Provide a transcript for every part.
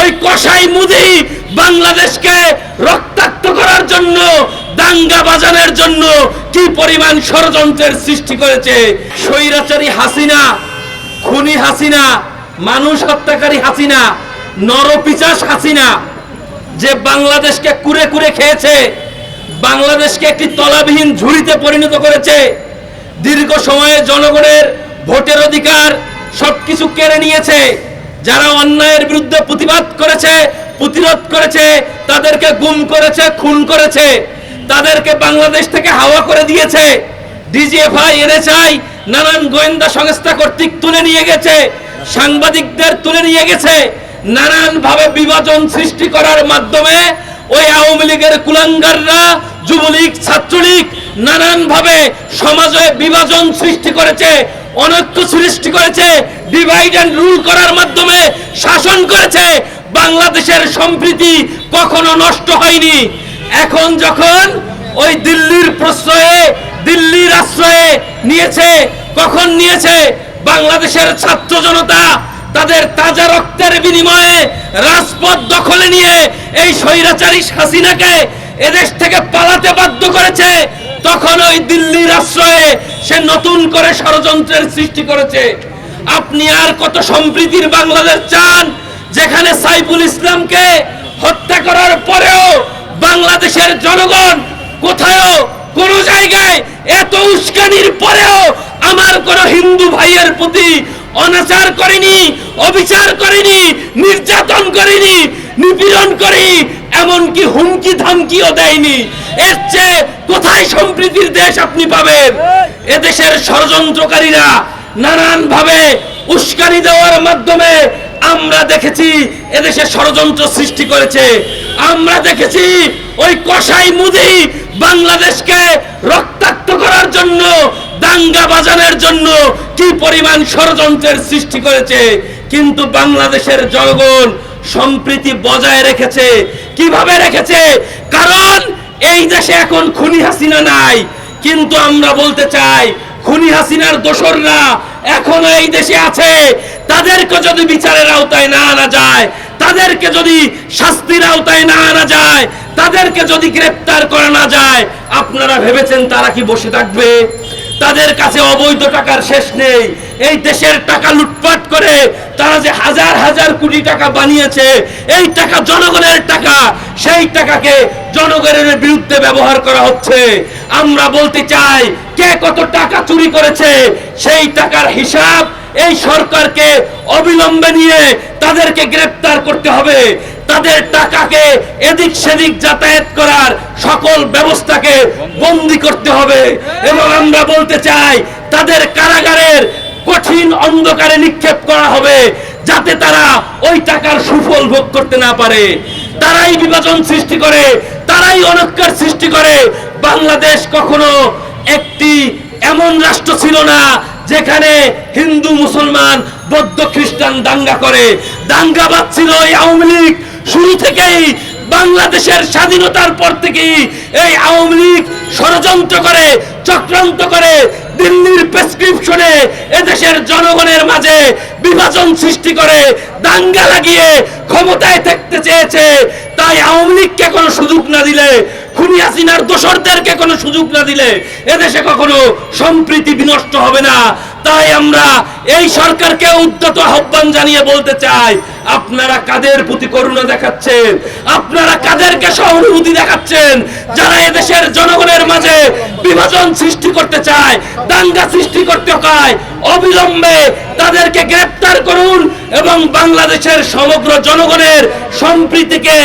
ওই কসাই মুদি বাংলাদেশকে রক্তাক্ত করার জন্য, দাঙ্গা বাজানোর জন্য কি পরিমাণ ষড়যন্ত্রের সৃষ্টি করেছে? স্বৈরাচারী হাসিনা, খুনি হাসিনা, মানুষ হত্যাকারী হাসিনা, নরপিচাস হাসিনা, যে বাংলাদেশকে কুরে কুরে খেয়েছে, বাংলাদেশকে একটি তলাবিহীন ঝুড়িতে পরিণত করেছে, দীর্ঘ সময়ে জনগণের ভোটের অধিকার সবকিছু কেড়ে নিয়েছে। যারা অন্যায়ের বিরুদ্ধে প্রতিবাদ করেছে, প্রতিরোধ করেছে, তাদেরকে গুম করেছে, খুন করেছে, তাদেরকে বাংলাদেশ থেকে হাওয়া করে দিয়েছে। ডিজিএফআই, এনএসআই, নানান গোয়েন্দা সংস্থা কর্তৃক তুলে নিয়ে গেছে, সাংবাদিকদের তুলে নিয়ে গেছে। নানান ভাবে বিভাজন সৃষ্টি করার মাধ্যমে ওই আওয়ামী লীগের কুলাঙ্গাররা, যুবলীগ, ছাত্রলীগ নানান ভাবে সমাজে বিভাজন সৃষ্টি করেছে। অনৈক্য সৃষ্টি করেছে ডিভাইড অ্যান্ড রুল করার মাধ্যমে শাসন করেছে, বাংলাদেশের সম্প্রীতি কখনো নষ্ট হয়নি। এখন যখন ওই দিল্লির প্রশ্রয়ে, দিল্লির আশ্রয়ে নিয়েছে, কখন নিয়েছে, বাংলাদেশের ছাত্র জনতা তাদের তাজা রক্তের বিনিময়ে রাজপথ দখলে নিয়ে এই স্বৈরাচারী হাসিনাকে এদেশ থেকে পালাতে বাধ্য করেছে। তখন ওই দিল্লির আশ্রয়ে সে নতুন করে ষড়যন্ত্রের সৃষ্টি করেছে। আপনি আর কত সম্প্রীতির বাংলাদেশ চান, যেখানে সাইফুল ইসলামকে হত্যা করার পরেও বাংলাদেশের জনগণ কোথাও কোন জায়গায় এত উস্কানির পরেও আমার কোন হিন্দু ভাইয়ের প্রতি অনাচার করেনি, অবিচার করেনি, নির্যাতন করেনি, নিপীড়ন করেনি, এমনকি হুমকি ধামকিও দেয়নি। এর চেয়ে কোথায় সম্প্রীতির দেশ আপনি পাবেন? এদেশের ষড়যন্ত্রকারীরা নানান ভাবে উস্কানি দেওয়ার মাধ্যমে আমরা দেখেছি এদেশে ষড়যন্ত্র সৃষ্টি করেছে। আমরা দেখেছি ওই কসাই মুদি বাংলাদেশকে রক্তাক্ত করার জন্য দাঙ্গা বাজানোর জন্য কি পরিমাণ ষড়যন্ত্রের সৃষ্টি করেছে। কিন্তু বাংলাদেশের জনগণ সম্প্রীতি বজায় রেখেছে। কীভাবে রেখেছে? কারণ এই দেশে এখন খুনি হাসিনা নাই, কিন্তু আমরা বলতে চাই, খুনি হাসিনার দোসররা এখনও এই দেশে আছে। তাদেরকে যদি বিচারের আওতায় না আনা যায়, তাদেরকে যদি শাস্তির আওতায় না আনা যায়, তাদেরকে যদি গ্রেপ্তার করা না যায়, আপনারা ভেবেছেন তারা কি বসে থাকবে? তাদের কাছে অবৈধ টাকার শেষ নেই। এই দেশের টাকা লুটপাট করে তারা যে হাজার হাজার কোটি টাকা বানিয়েছে, এই টাকা জনগণের টাকা, সেই টাকাকে জনগণের বিরুদ্ধে ব্যবহার করা হচ্ছে। আমরা বলতে চাই, কে কত টাকা চুরি করেছে, সেই টাকার হিসাব এই সরকারকে অবিলম্বে নিয়ে তাদেরকে গ্রেপ্তার করতে হবে। তাদের টাকাকে এদিক সেদিক যাতায়াত করার সকল ব্যবস্থাকে বন্দি করতে হবে। এবং আমরা বলতে চাই, তাদের কারাগারের কঠিন অন্ধকারে নিক্ষেপ করা হবে, যাতে তারা ওই টাকার সুফল ভোগ করতে না পারে। তারাই বিভাজন সৃষ্টি করে, তারাই অনৈক্যের সৃষ্টি করে। বাংলাদেশ কখনো একটি এমন রাষ্ট্র ছিল না, যেখানে হিন্দু, মুসলমান, বৌদ্ধ, খ্রিস্টান দাঙ্গা করে। দাঙ্গা বাজছিল এই আওয়ামী লীগ। শুরু থেকেই বাংলাদেশের স্বাধীনতার পর থেকেই এই আওয়ামী লীগ ষড়যন্ত্র করে, চক্রান্ত করে দিল্লির প্রেসক্রিপশনে এদেশের জনগণের মাঝে বিভাজন সৃষ্টি করে দাঙ্গা লাগিয়ে ক্ষমতায় থাকতে চেয়েছে। তাই আওয়ামী লীগকে কোনো সুযোগ না দিলে, খুনি হাসিনার দোসরদেরকে কোনো সুযোগ না দিলে এদেশে কখনো সম্প্রীতি বিনষ্ট হবে না। তাই আমরা এই সরকারকে উদ্যত আহ্বান জানিয়ে বলতে চাই, আপনারা কাদের প্রতি করুণা দেখাচ্ছেন? আপনারা কাদেরকে সহানুভূতি দেখাচ্ছেন? যারা এদেশের জনগণের মাঝে বিভাজন সৃষ্টি করতে চায়, দাঙ্গা সৃষ্টি করতে হয়, অবিলম্বে তাদেরকে গ্রেপ্তার করুন এবং বাংলাদেশের সমগ্র জনগণের সম্প্রীতিকে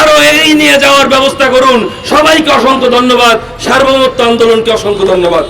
আরও এগিয়ে নিয়ে যাওয়ার ব্যবস্থা করুন। সবাইকে অসংখ্য ধন্যবাদ। সার্বভৌমত্ব আন্দোলনকে অসংখ্য ধন্যবাদ।